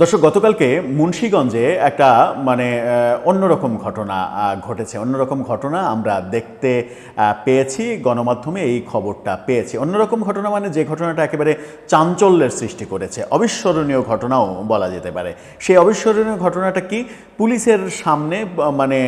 দর্শক, গতকালকে মুন্সীগঞ্জে একটা মানে অন্যরকম ঘটনা ঘটেছে। অন্যরকম ঘটনা আমরা দেখতে পেয়েছি, গণমাধ্যমে এই খবরটা পেয়েছি। অন্যরকম ঘটনা মানে যে ঘটনাটা একেবারে চাঞ্চল্যের সৃষ্টি করেছে। অবিস্মরণীয় ঘটনাও বলা যেতে পারে। সেই অবিস্মরণীয় ঘটনাটা কি? পুলিশের সামনে মানে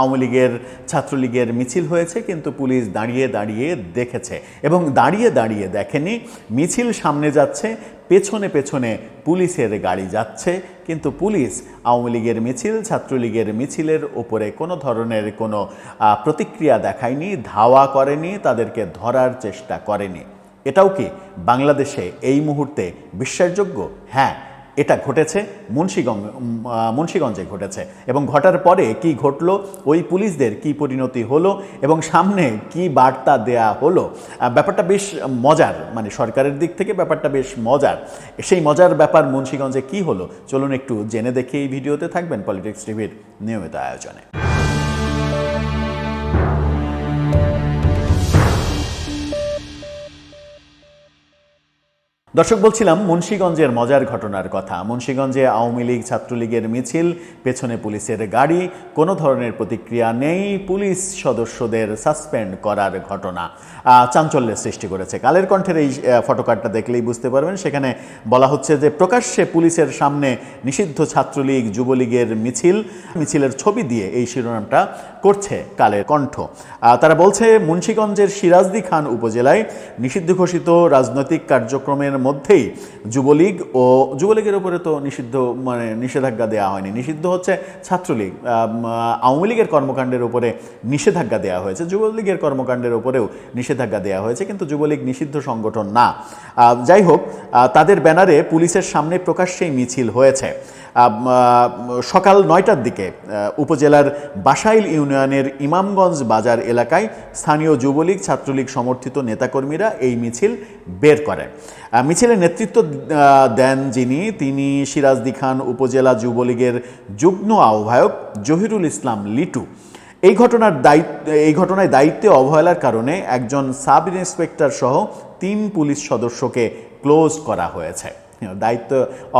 আওয়ামী লীগের ছাত্রলীগের মিছিল হয়েছে, কিন্তু পুলিশ দাঁড়িয়ে দাঁড়িয়ে দেখেছে। এবং দাঁড়িয়ে দাঁড়িয়ে দেখেনি, মিছিল সামনে যাচ্ছে পেছনে পেছনে পুলিশের গাড়ি যাচ্ছে, কিন্তু পুলিশ আওয়ামী লীগের মিছিল, ছাত্রলীগের মিছিলের ওপরে কোনো ধরনের কোনো প্রতিক্রিয়া দেখায়নি, ধাওয়া করেনি, তাদেরকে ধরার চেষ্টা করেনি। এটাও কি বাংলাদেশে এই মুহূর্তে বিশ্বাসযোগ্য? হ্যাঁ এটা ঘটেছে মুন্সীগঞ্জ মুন্সীগঞ্জে ঘটেছে। এবং ঘটার পরে কি ঘটলো? ওই পুলিশদের কি পরিণতি হলো? এবং সামনে কি বার্তা দেয়া হলো? ব্যাপারটা বেশ মজার মানে সরকারের দিক থেকে ব্যাপারটা বেশ মজার। সেই মজার ব্যাপার মুন্সীগঞ্জে কি হলো? চলুন একটু জেনে দেখে এই ভিডিওতে থাকবেন পলিটিক্স টিভির নিয়মিত আয়োজনে। দর্শক, বলছিলাম মুন্সীগঞ্জের মজার ঘটনার কথা। মুন্সীগঞ্জে আওয়ামী লীগ ছাত্রলীগের মিছিল, পেছনে পুলিশের গাড়ি, কোনো ধরনের প্রতিক্রিয়া নেই, পুলিশ সদস্যদের সাসপেন্ড করার ঘটনা। চাঞ্চল্যের সৃষ্টি করেছে। কালের কণ্ঠের এই ফটোকার্ডটা দেখলেই বুঝতে পারবেন। সেখানে বলা হচ্ছে যে, প্রকাশ্যে পুলিশের সামনে নিষিদ্ধ ছাত্রলীগ, যুবলীগের মিছিল, মিছিলের ছবি দিয়ে এই শিরোনামটা করছে কালের কণ্ঠ। তারা বলছে, মুন্সীগঞ্জের সিরাজদি খান উপজেলায় নিষিদ্ধ ঘোষিত রাজনৈতিক কার্যক্রমের মধ্যেই যুবলীগ ও যুবলীগের উপরে তো নিষিদ্ধ মানে নিষেধাজ্ঞা দেওয়া হয়নি। নিষিদ্ধ হচ্ছে ছাত্রলীগ। আওয়ামী লীগের কর্মকাণ্ডের উপরে নিষেধাজ্ঞা দেওয়া হয়েছে। যুবলীগের কর্মকাণ্ডের উপরেও নিষেধাজ্ঞা দেওয়া হয়েছে, কিন্তু যুবলীগ নিষিদ্ধ সংগঠন না। যাই হোক তাদের ব্যানারে পুলিশের সামনে প্রকাশ্যেই মিছিল হয়েছে। সকাল নয়টার দিকে উপজেলার বাসাইল ইউনিয়নের ইমামগঞ্জ বাজার এলাকায় স্থানীয় যুবলীগ ছাত্রলীগ সমর্থিত নেতাকর্মীরা এই মিছিল বের আহ, মিছিলের নেতৃত্ব দেন যিনি তিনি সিরাজদি খান উপজেলা যুবলীগের যুগ্ম আহ্বায়ক জহিরুল ইসলাম লিটু। এই ঘটনার দায়িত্ব এই ঘটনায় দায়িত্বে অবহেলার কারণে একজন সাব ইন্সপেক্টর সহ তিন পুলিশ সদস্যকে ক্লোজ করা হয়েছে। দায়িত্ব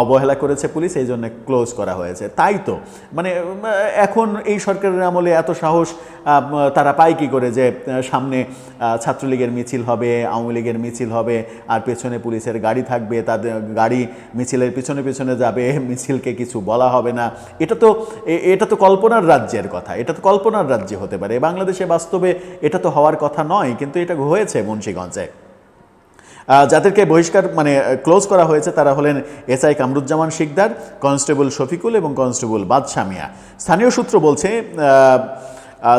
অবহেলা করেছে পুলিশ, এই জন্য ক্লোজ করা হয়েছে। তাই তো? মানে এখন এই সরকারের আমলে এত সাহস তারা পায় কি করে যে সামনে ছাত্রলীগের মিছিল হবে, আওয়ামী লীগের মিছিল হবে, আর পেছনে পুলিশের গাড়ি থাকবে তাদের গাড়ি মিছিলের পিছনে পিছনে যাবে, মিছিলকে কিছু বলা হবে না। এটা তো এটা তো কল্পনার রাজ্যের কথা, এটা তো কল্পনার রাজ্যে হতে পারে। বাংলাদেশে বাস্তবে এটা তো হওয়ার কথা নয়, কিন্তু এটা হয়েছে মুন্সীগঞ্জে। যাদেরকে বহিষ্কার মানে ক্লোজ করা হয়েছে তারা হলেন এসআই কামরুজ্জামান শিকদার, কনস্টেবল শফিকুল এবং কনস্টেবল বাদশামিয়া স্থানীয় সূত্র বলছে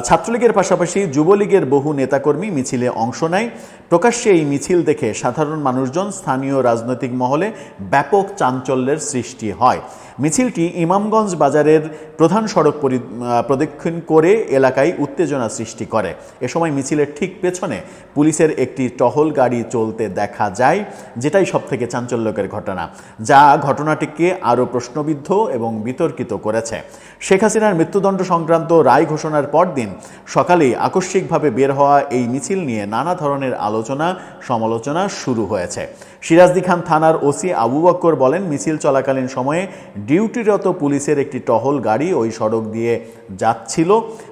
ছাত্রলীগের পাশাপাশি যুবলীগের বহু নেতাকর্মী মিছিলে অংশ নেয়। প্রকাশ্যে এই মিছিল দেখে সাধারণ মানুষজন স্থানীয় রাজনৈতিক মহলে ব্যাপক চাঞ্চল্যের সৃষ্টি হয়। মিছিলটি ইমামগঞ্জ বাজারের প্রধান সড়ক পরি- প্রদক্ষিণ করে এলাকায় উত্তেজনা সৃষ্টি করে। এ সময় মিছিলের ঠিক পেছনে পুলিশের একটি টহল গাড়ি চলতে দেখা যায়, যেটাই সব থেকে চাঞ্চল্যকের ঘটনা, যা ঘটনাটিকে আরও প্রশ্নবিদ্ধ এবং বিতর্কিত করেছে। শেখ হাসিনার মৃত্যুদণ্ড সংক্রান্ত রায় ঘোষণার পরদিন সকালেই আকস্মিকভাবে বের হওয়া এই মিছিল নিয়ে নানা ধরনের আলোচনা, সমালোচনা শুরু হয়েছে। সিরাজদি খান থানার ওসি আবু বক্কর বলেন, মিছিল চলাকালীন সময়ে ডিউটিরত পুলিশের একটি টহল গাড়ি ওই সড়ক দিয়ে যাচ্ছিল।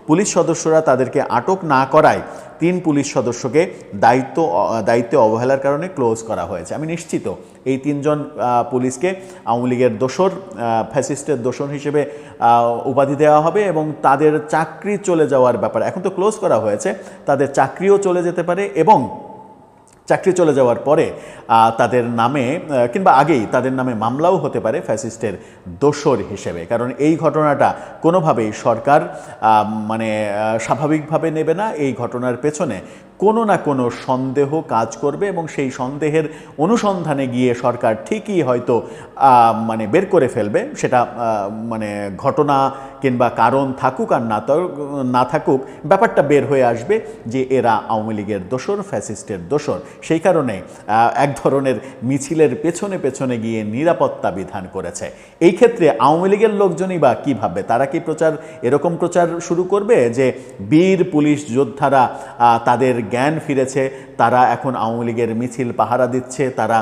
পুলিশ সদস্যরা তাদেরকে আটক না করায় তিন পুলিশ সদস্যকে দায়িত্ব দায়িত্বে অবহেলার কারণে ক্লোজ করা হয়েছে। আমি নিশ্চিত এই তিনজন পুলিশকে আওয়ামী লীগের দোসর ফ্যাসিস্টের দোসর হিসেবে উপাধি দেওয়া হবে এবং তাদের চাকরি চলে যাওয়ার ব্যাপার, এখন তো ক্লোজ করা হয়েছে, তাদের চাকরিও চলে যেতে পারে এবং চাকরি চলে যাওয়ার পরে তাদের নামে কিংবা আগেই তাদের নামে মামলাও হতে পারে ফ্যাসিস্টের দোসর হিসেবে। কারণ এই ঘটনাটা কোনোভাবেই সরকার মানে স্বাভাবিকভাবে নেবে না। এই ঘটনার পেছনে কোনো না কোনো সন্দেহ কাজ করবে এবং সেই সন্দেহের অনুসন্ধানে গিয়ে সরকার ঠিকই হয়তো মানে বের করে ফেলবে। সেটা মানে ঘটনা কিংবা কারণ থাকুক আর না না থাকুক, ব্যাপারটা বের হয়ে আসবে যে এরা আওয়ামী লীগের দোসর ফ্যাসিস্টের দোসর সেই কারণে এক ধরনের মিছিলের পেছনে পেছনে গিয়ে নিরাপত্তা বিধান করেছে। এই ক্ষেত্রে আওয়ামী লীগের লোকজনই বা কী ভাববে? তারা কি প্রচার, এরকম প্রচার শুরু করবে যে বীর পুলিশ যোদ্ধারা তাদের জ্ঞান ফিরেছে, তারা এখন আওয়ামী লীগের মিছিল পাহারা দিচ্ছে, তারা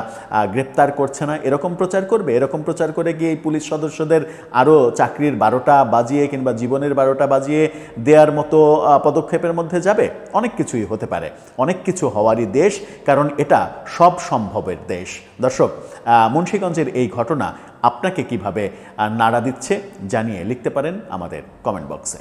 গ্রেপ্তার করছে না। এরকম প্রচার করবে? এরকম প্রচার করে গিয়ে এই পুলিশ সদস্যদের আরও চাকরির বারোটা বাজিয়ে কিংবা জীবনের বারোটা বাজিয়ে দেওয়ার মতো পদক্ষেপের মধ্যে যাবে? অনেক কিছুই হতে পারে। অনেক কিছু হওয়ারই দেশ, কারণ এটা সব সম্ভবের দেশ। দর্শক মুন্সিগঞ্জের এই ঘটনা আপনাকে কীভাবে নাড়া দিচ্ছে জানিয়ে লিখতে পারেন আমাদের কমেন্ট বক্সে।